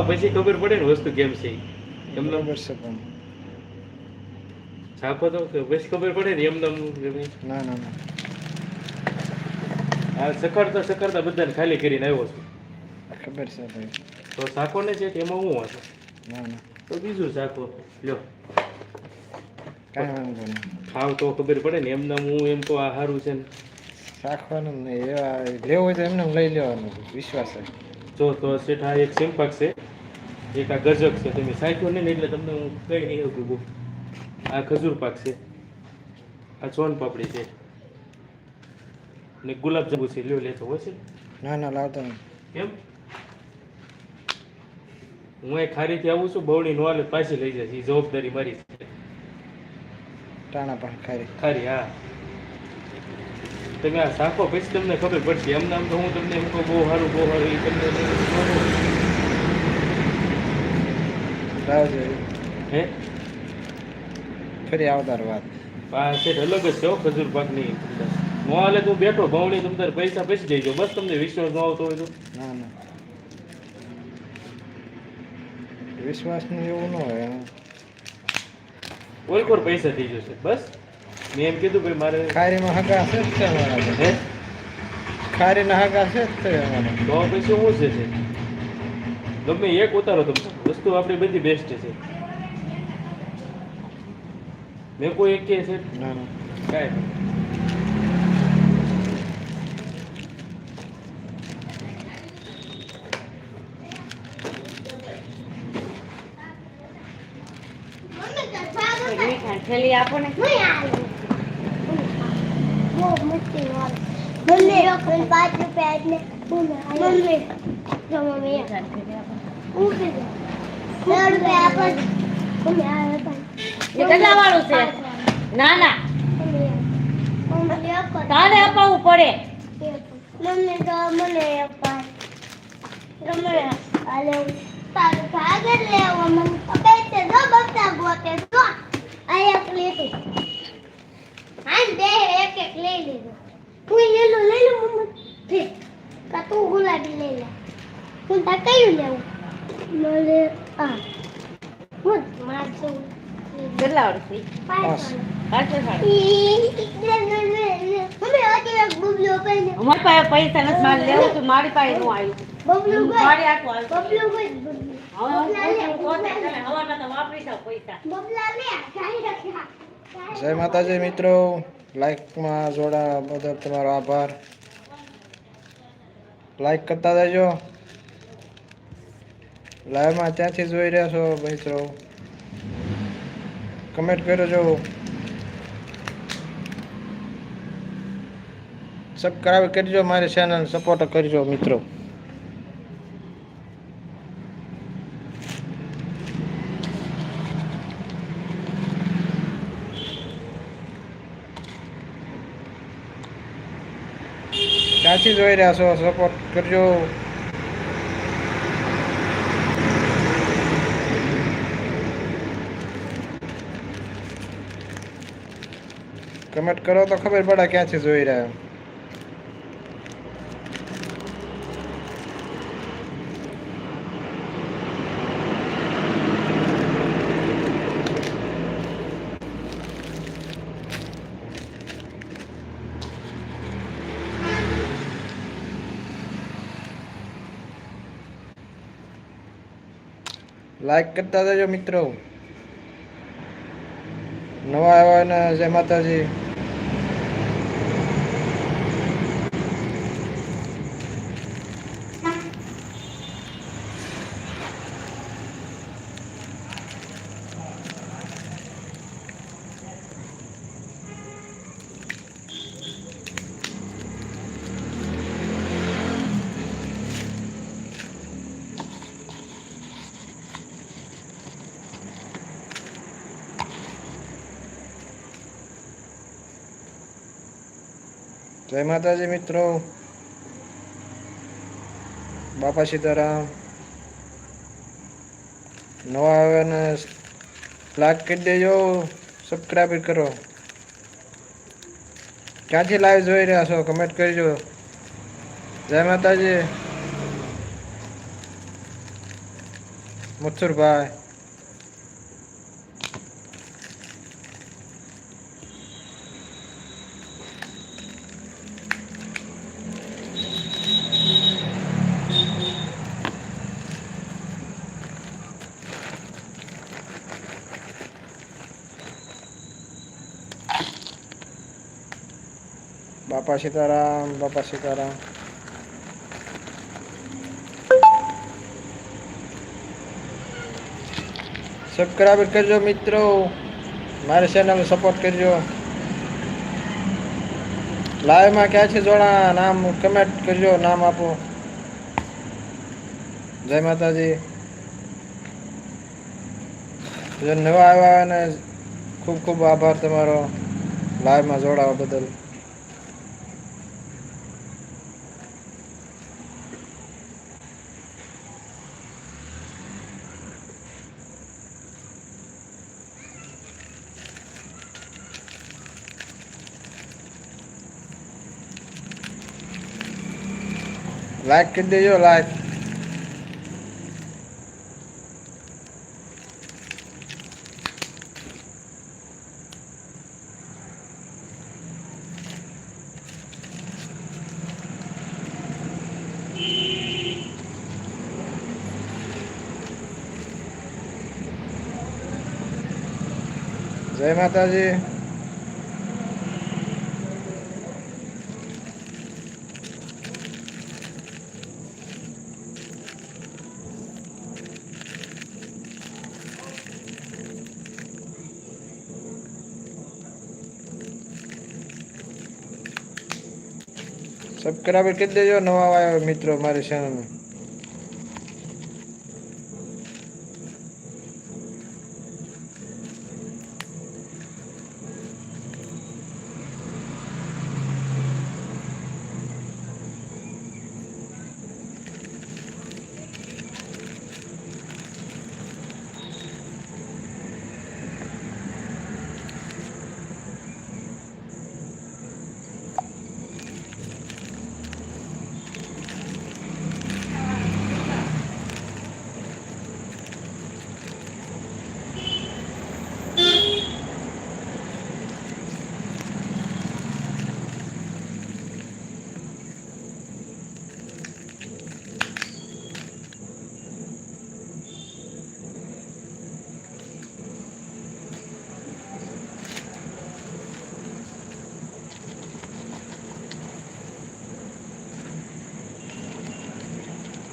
ખાવ પછી ખબર પડે ને વસ્તુ કેમ છે. એમને બરાબર છે પણ. તો પછી ખબર પડે ને એમને ના ના ના. આ સખાડતા સખાડતા બધાને ખાલી કરીને આવ્યો છું. ખબર છે ભાઈ. તો સાકો ને છે એમાં હું હતું ના ના. તો બીજું સાકો લ્યો. કાંઈ વાંધો નહીં. ખાવ તો ખબર પડે ને એમને હું એમ તો આ સારું છે ને. રાખવાનું જ નહીં એવા લેવું હોય તો એમને લઈ લેવાનું વિશ્વાસ છે. જો તો શેઠ આ એક સિમ્પક છે. એક આ ગજક છે તમે સાચો નહીં ને એટલે તમને હું કઈ નહીં શકું કહું આ ખજૂર પાક છે. આ સોન પાપડી છે. ને ગુલાબજાંબુ છે લ્યો લેતો હોય છે. ના ના લાવતો નહીં. કેમ? હું એ ખારીથી આવું છું બહુની નો હાલે પાછી લઈ જશે. એ જવાબદારી મારી છે. ટાણા પણ ખારી. ખારી હા. તમે આ શાખો પછી તમને ખબર પડશે. એમ આમ તો હું તમને એમ કહું બહુ સારું બહુ સારું એ તમને હે? ફરી આવતાર વાત. પાસે અલગ જ છે ખજૂર પાકની. હાલે તું બેઠો ભવણી તમ તારે પૈસા પછી જઈજો બસ તમને વિશ્વાસ ન આવતો હોય તો. ના ના. વિશ્વાસનું એવું ન હોય. કોઈ પૈસા થઈ જશે. બસ. મેં એમ કીધું ભાઈ મારે ખારીમાં હગા છે જ છે અમારા. હે? ખારીના હગા છે જ છે અમારા તો પછી શું છે ગમે એક ઉતારો તમે. વસ્તુ આપણી બધી બેસ્ટ છે. મેં કોઈ એક કે છે? ના ના. કાંઈ મીઠા થેલી આપો ને. મીઠા થેલી આપો એ કેટલા વાળું છે. ના ના. તારે પડે. તો મને અપાય. તમને લેવો. મને ખબર છે. જો ગોતે, જો. આ એક લીધું. હા બે એક એક લઈ લીધું. તું લીલું લઈ લો મમ્મી? ફેર કા તું ગુલાબી લઈ લે. હું તા કયું લેવું? મને આ. હું મારજો કેટલા અમારી પાસે પૈસા નથી મારે લેવું તો મારી પાસે નું આવ્યું મારી આખું જય માતાજી મિત્રો. લાઈકમાં જોડા બદલ તમારો આભાર. લાઈક કરતા જજો લાઈવમાં ત્યાંથી જોઈ રહ્યા છો મિત્રો. કમેન્ટ કરજો સબસ્ક્રાઈબ કરજો મારી ચેનલ સપોર્ટ કરજો મિત્રો. ક્યાંથી જોઈ રહ્યા છો સપોર્ટ કરજો. કમેન્ટ કરો તો ખબર પડે ક્યાંથી જોઈ રહ્યા. લાઈક કરતા જજો મિત્રો. નવા આવ્યા ને જય માતાજી. જય માતાજી મિત્રો. બાપા સીતારામ. નવા આવ્યા લાગ કરી દેજો સબસ્ક્રાઈબ કરો. ક્યાંથી લાઈવ જોઈ રહ્યા છો? કમેન્ટ કરજો. જય માતાજી. મથુરભાઈ. બાપા સીતારામ બાપા સીતારામ સબસ્ક્રાઈબ કરજો મિત્રો. મારી ચેનલ સપોર્ટ કરજો. લાઈવમાં ક્યાં છે જોડા? નામ કમેન્ટ કરજો, નામ આપો. જય માતાજી. જો નવા આવ્યા ને, ખૂબ ખૂબ આભાર તમારો. લાઈવમાં જોડાવા બદલ. લાઈક કરી દેજો લાઈક જય માતાજી સબસ્ક્રાઇબ કરી દેજો. નવા આવ્યા મિત્રો મારી ચેનલને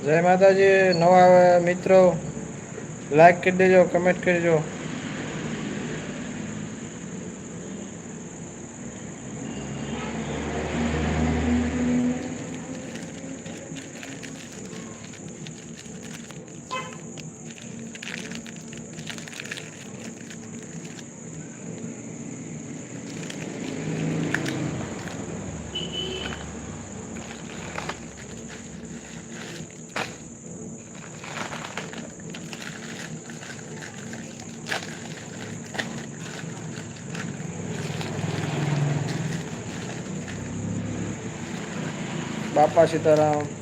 જય માતાજી નવા મિત્રો લાઈક કરી દેજો કમેન્ટ કરજો બાપા સીતારામ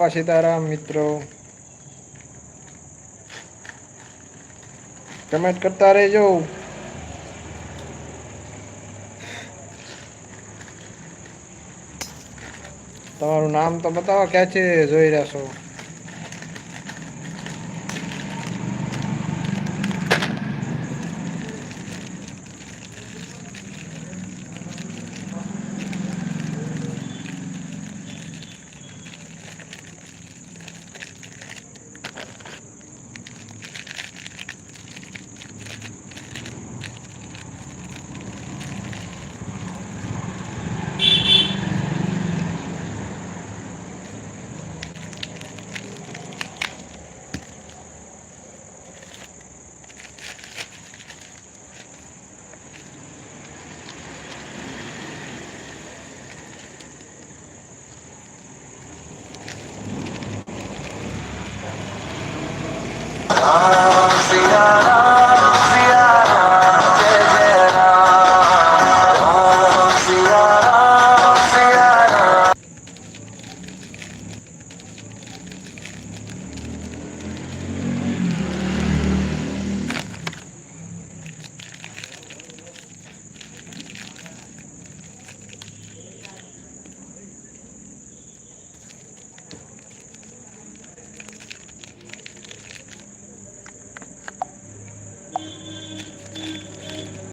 બાપા સીતારામ મિત્રો. કમેન્ટ કરતા રહેજો. તમારું નામ તો બતાવો, ક્યાં છે, જોઈ રહ્યા છો?